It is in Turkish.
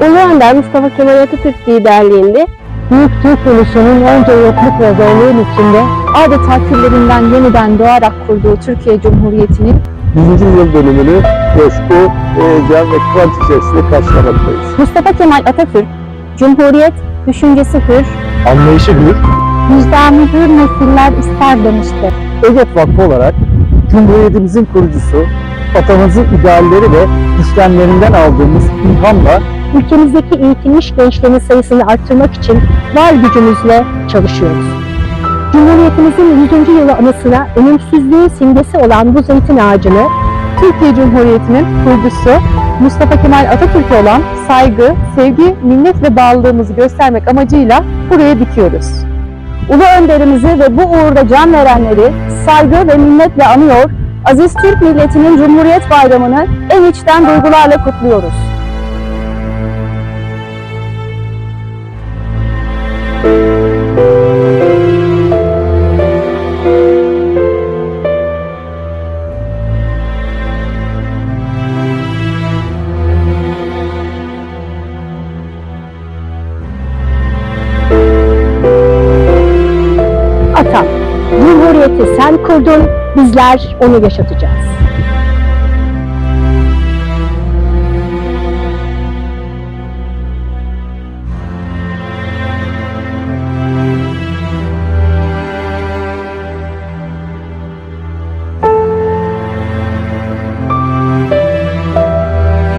Önder Mustafa Kemal Atatürk liderliğinde Büyük Türk ulusunun önce yokluk ve zorluğun içinde adeta küllerinden yeniden doğarak kurduğu Türkiye Cumhuriyeti'nin 100. yıl dönümünü coşku, heyecan ve kıvanç içerisinde karşılamaktayız. Mustafa Kemal Atatürk, Cumhuriyet düşüncesi hür, Anlayışı hür, vicdanı hür nesiller ister demiştir. EGOT Vakfı olarak Cumhuriyetimizin kurucusu, atamızın idealleri ve işlemlerinden aldığımız ilhamla Ülkemizdeki eğitilmiş gençlerin sayısını arttırmak için var gücümüzle çalışıyoruz. Cumhuriyetimizin 100. yılı anısına ölümsüzlüğün simgesi olan bu zeytin ağacını Türkiye Cumhuriyeti'nin kurucusu Mustafa Kemal Atatürk'e olan saygı, sevgi, minnet ve bağlılığımızı göstermek amacıyla buraya dikiyoruz. Ulu önderimizi ve bu uğurda can verenleri saygı ve minnetle anıyor, aziz Türk milletinin Cumhuriyet Bayramı'nı en içten duygularla kutluyoruz. Cumhuriyeti sen kurdun, bizler onu yaşatacağız.